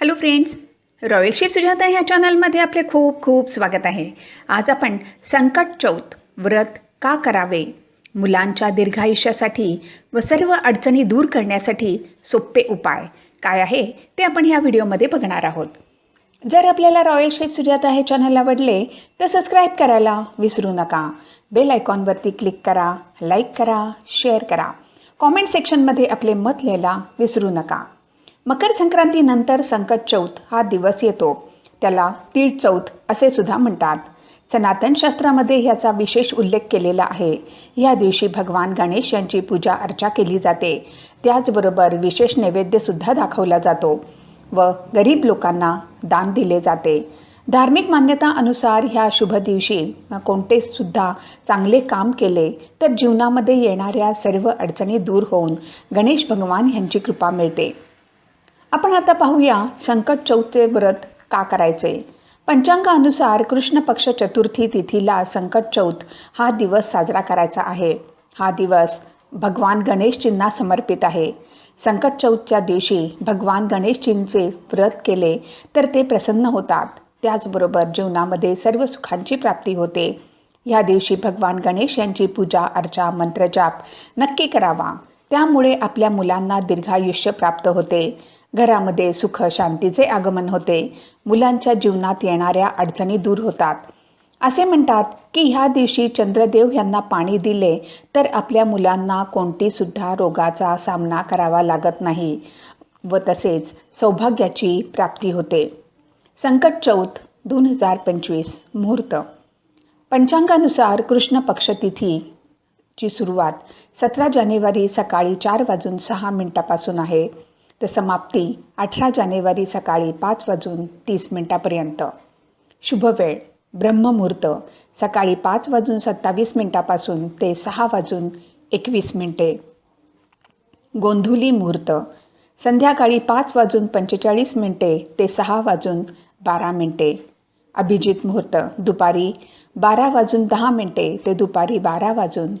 Hello friends royal chef Sujata ह्या चॅनलमध्ये आपले खूप खूप स्वागत आहे. आज आपण संकट चौथ व्रत का करावे? मुलांच्या दीर्घायुष्यासाठी व सर्व अडचणी दूर करण्यासाठी सोपे उपाय काय आहे ते आपण ह्या व्हिडिओमध्ये बघणार आहोत. जर आपल्याला रॉयल शेफ सुजाता हे चॅनल आवडले तर सबस्क्राईब करायला विसरू नका. बेल आयकॉनवरती क्लिक करा लाईक करा शेअर करा. कॉमेंट सेक्शनमध्ये आपले मत लिहायला विसरू नका. मकर संक्रांतीनंतर संकट चौथ हा दिवस येतो. त्याला तीळ चौथ असे सुद्धा म्हणतात. सनातन शास्त्रामध्ये ह्याचा विशेष उल्लेख केलेला आहे. या दिवशी भगवान गणेश यांची पूजा अर्चा केली जाते. त्याचबरोबर विशेष नैवेद्यसुद्धा दाखवला जातो व गरीब लोकांना दान दिले जाते. धार्मिक मान्यता अनुसार ह्या शुभ दिवशी कोणते सुद्धा चांगले काम केले तर जीवनामध्ये येणाऱ्या सर्व अडचणी दूर होऊन गणेश भगवान यांची कृपा मिळते. आपण आता पाहूया संकट चौथे व्रत का करायचे? पंचांगानुसार कृष्ण पक्ष चतुर्थी तिथीला संकट चौथ हा दिवस साजरा करायचा आहे. हा दिवस भगवान गणेशजींना समर्पित आहे. संकट चौथच्या दिवशी भगवान गणेशजींचे व्रत केले तर ते प्रसन्न होतात. त्याचबरोबर जीवनामध्ये सर्व सुखांची प्राप्ती होते. या दिवशी भगवान गणेश यांची पूजा अर्चा मंत्रजाप नक्की करावा. त्यामुळे आपल्या मुलांना दीर्घायुष्य प्राप्त होते. घरामध्ये सुख शांतीचे आगमन होते. मुलांच्या जीवनात येणाऱ्या अडचणी दूर होतात. असे म्हणतात की ह्या दिवशी चंद्रदेव यांना पाणी दिले तर आपल्या मुलांना कोणतीसुद्धा रोगाचा सामना करावा लागत नाही व तसेच सौभाग्याची प्राप्ती होते. संकट चौथ दोन हजार पंचवीस मुहूर्त. पंचांगानुसार कृष्ण पक्षतिथी ची सुरुवात सतरा जानेवारी सकाळी चार वाजून सहा मिनिटापासून आहे. तर समाप्ती अठरा जानेवारी सकाळी पाच वाजून तीस मिनटापर्यंत. शुभवेळ ब्रह्ममुहूर्त सकाळी पाच वाजून सत्तावीस मिनटापासून ते सहा वाजून एकवीस मिनटे. गोंधुली मुहूर्त संध्याकाळी पाच वाजून पंचेचाळीस मिनटे ते सहा वाजून बारा मिनटे. अभिजित मुहूर्त दुपारी बारा वाजून दहा मिनटे ते दुपारी बारा वाजून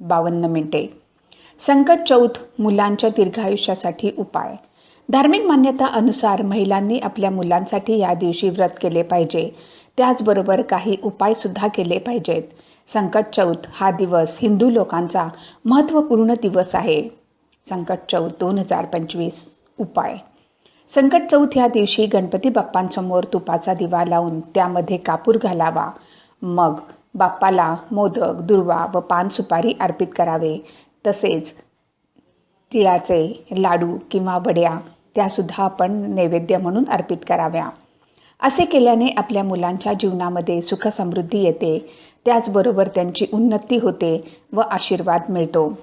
बावन्न मिनटे. संकट चौथ मुलांच्या दीर्घायुष्यासाठी उपाय. धार्मिक मान्यता अनुसार महिलांनी आपल्या मुलांसाठी या दिवशी व्रत केले पाहिजे. त्याचबरोबर काही उपायसुद्धा केले पाहिजेत. संकट चौथ हा दिवस हिंदू लोकांचा महत्त्वपूर्ण दिवस आहे. संकट चौथ दोन हजार पंचवीस उपाय. संकट चौथ या दिवशी गणपती बाप्पांसमोर तुपाचा दिवा लावून त्यामध्ये कापूर घालावा. मग बाप्पाला मोदक दुर्वा व पान सुपारी अर्पित करावे. तसेच तिळाचे लाडू किंवा वड्या त्यासुद्धा आपण नैवेद्य म्हणून अर्पित कराव्या. असे केल्याने आपल्या मुलांच्या जीवनामध्ये सुखसमृद्धी येते. त्याचबरोबर त्यांची उन्नती होते व आशीर्वाद मिळतो.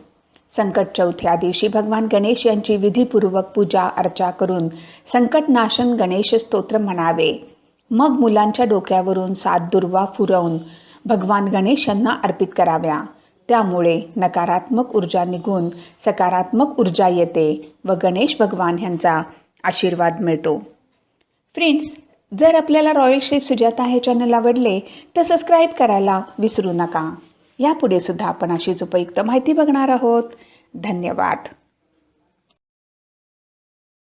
संकट चौथ्या दिवशी भगवान गणेश यांची विधीपूर्वक पूजा अर्चा करून संकटनाशन गणेश स्तोत्र म्हणावे. मग मुलांच्या डोक्यावरून सात दुर्वा फुरवून भगवान गणेश यांना अर्पित कराव्या. त्यामुळे नकारात्मक ऊर्जा निघून सकारात्मक ऊर्जा येते व गणेश भगवान ह्यांचा आशीर्वाद मिळतो. फ्रेंड्स जर आपल्याला रॉयल शेफ सुजाता हे चॅनल आवडले तर सबस्क्राईब करायला विसरू नका. यापुढे सुद्धा आपण अशीच उपयुक्त माहिती बघणार आहोत. धन्यवाद.